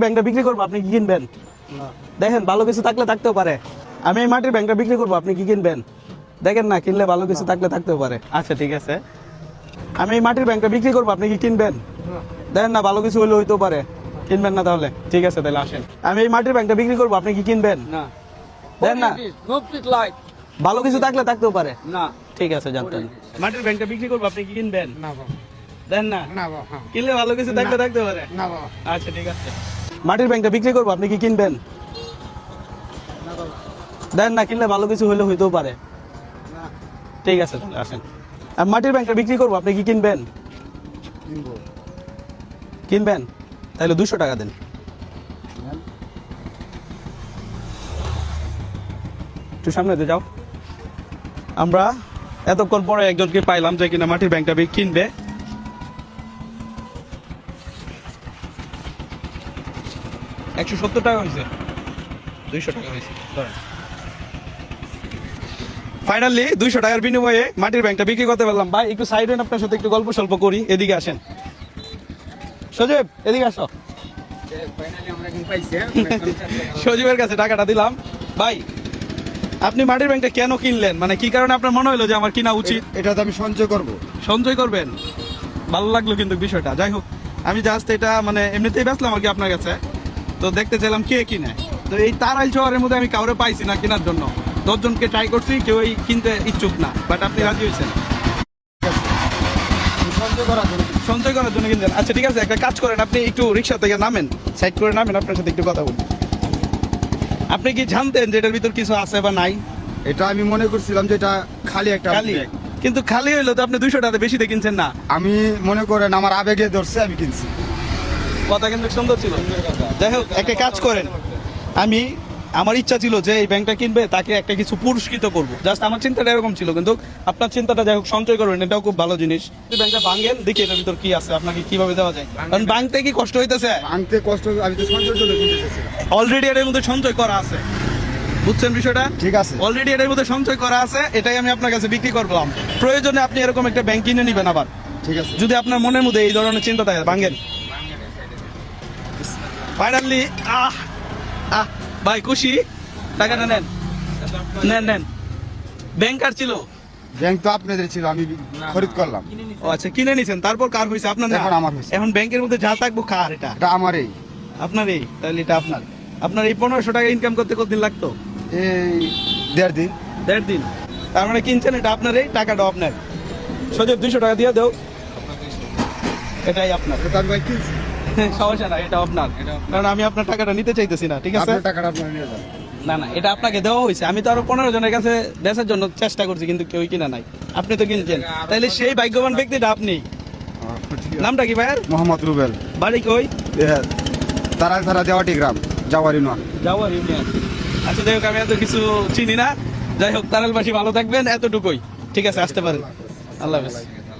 ব্যাংকটা বিক্রি করব আপনি কি কিনবেন? দেখেন ভালো কিছু থাকলে থাকতেও পারে। আমি এই মাটির ব্যাংকটা বিক্রি করব আপনি কি কিনবেন? দেখেন না কিনলে ভালো কিছু থাকলে থাকতেও পারে। আচ্ছা ঠিক আছে। আমি এই মাটির ব্যাংকটা বিক্রি করব আপনি কি কিনবেন? দেখেন না ভালো কিছু হলে হইতেও পারে। কিনবেন না তাহলে। ঠিক আছে তাহলে আসেন। আমি এই মাটির ব্যাংকটা বিক্রি করব আপনি কি কিনবেন? না। দেন না। ভালো কিছু থাকলে থাকতেও পারে। না। ঠিক আছে জানতেন মাটির ব্যাংকটা বিক্রি করব আপনি কি কিনবেন? না দেন না। না কিনলে ভালো কিছু থাকলে থাকতে পারে। না আচ্ছা ঠিক আছে। মাটির ব্যাংকটা বিক্রি করব আপনি কি কিনবেন? দেন না কিনলে ভালো কিছু হলে হইতেও পারে। ঠিক আছে তাহলে আসেন। আর মাটির ব্যাংকটা বিক্রি করব আপনি কি কিনবেন? কিনবেন? তাহলে দুশো টাকা দেন। একটু সামনে দিয়ে যাও। আমরা এতক্ষণ পরে একজনকে পাইলাম যে কিনা মাটির ব্যাংকটা কিনবে। একশো সত্তর টাকা হয়েছে। দুইশো টাকা হয়েছে। ফাইনালি দুইশো টাকার বিনিময়ে মাটির ব্যাংকটা বিক্রি করতে পারলাম। ভাই একটু সাইডে আপনার সাথে একটু গল্প স্বল্প করি এদিকে আসেন। সজীব এদিকে আসো? সজীবের কাছে টাকাটা দিলাম। ভাই আপনি মাটির ব্যাংকটা কেন কিনলেন? মানে কি কারণে আপনার মনে হলো যে আমার কিনা উচিত? এটা তো আমি সঞ্চয় করব। সঞ্চয় করবেন? ভালো লাগল কিন্তু বিষয়টা। যাই হোক আমি জাস্ট এটা মানে এমনিতেই বেচলাম আর কি আপনার কাছে। তো দেখতে চাইলাম কে কিনে। তো এই তারাইল শহরের মধ্যে আমি কাউরে পাইছি না কেনার জন্য। দশজনকে ট্রাই করছি কেউই কিনতে ইচ্ছুক না। বাট আপনি রাজি হয়েছেন। সঞ্চয় করার জন্য। কিনলেন আচ্ছা ঠিক আছে একটা কাজ করেন আপনি একটু রিক্সা থেকে নামেন সাইড করে নামেন আপনার সাথে একটু কথা বলি। আপনি কি জানতেন যে এটার ভিতর কিছু আছে বা নাই? এটা আমি মনে করছিলাম যে এটা খালি একটা খালি। কিন্তু খালি হইল তো আপনি দুইশো টাকা বেশি দিয়ে কিনছেন না। আমি মনে করেন আমার আবেগে ধরছে আমি কিনছি। কথা কিন্তু সুন্দর ছিল। যাই হোক একটা কাজ করেন। আমি আমার ইচ্ছা ছিল যে এই ব্যাংকটা কিনবে তাকে একটা কিছু পুরস্কৃত করব। জাস্ট আমার চিন্তাটা এরকম ছিল কিন্তু আপনার চিন্তাটা যাই হোক সঞ্চয় করবেন এটাও খুব ভালো জিনিস। ব্যাংকটা ভাঙেন দেখি এটার ভিতর কি আছে আপনাকে কীভাবে দেওয়া যায়? কারণ ভাঙতে কি কষ্ট হইতেছে? আনতে কষ্ট আমি তো সঞ্চয়ের জন্য অলরেডি এর মধ্যে সঞ্চয় করা আছে। বুঝছেন বিষয়টা? ঠিক আছে। অলরেডি এর মধ্যে সঞ্চয় করা আছে এটাই আমি আপনার কাছে বিক্রি করলাম। প্রয়োজনে আপনি এরকম একটা ব্যাংক কিনে নেবেন আবার। ঠিক আছে। যদি আপনার মনের মধ্যে এই ধরনের চিন্তা থাকে ভাঙেন। ফাইনালি আহ আহ ভাই খুশি টাকাটা নেন নেন নেন ব্যাংকার ছিল? ব্যাংক তো আপনাদের ছিল আমি খরিদ করলাম। ও আচ্ছা কিনে নিছেন তারপর কার হয়েছে আপনার এখন আমার হয়েছে। এখন ব্যাংকের মধ্যে যা থাকব কার এটা? এটা আমারই। আপনার এই তাহলে এটা আপনার। আপনার এই পনেরোশো টাকা ইনকাম করতে কতদিন লাগতো? এই দেড় দিন। দেড় দিন। তার মানে কিনছেন এটা আপনার এই টাকাটা আপনার। সজীব দুইশো টাকা দিয়ে দাও। এটাই আপনার। ভাই কিনছি। সমস্যা না এটা আপনার কারণ আমি আপনার টাকাটা নিতে চাইতেছি না ঠিক আছে? টাকাটা আপনারা নিয়ে যান। না না এটা আপনাকে দেওয়া হয়েছে। আমি তো আরও পনেরো জনের কাছে বেচার জন্য চেষ্টা করছি কিন্তু কেউই কিনা নাই। আপনি তো কিনছেন। তাইলে সেই ভাগ্যবান ব্যক্তিটা আপনি। নামটা কি ভাইয়ার মোহাম্মদ রুবেল। বাড়ি কই? তারা তারা দেওয়াটি গ্রাম যাওয়ার ইউনিয়ন। আচ্ছা যাই হোক আমি এত কিছু চিনি না। যাই হোক তারালবাসী ভালো থাকবেন এতটুকুই। ঠিক আছে আসতে পারেন। আল্লাহ হাফেজ।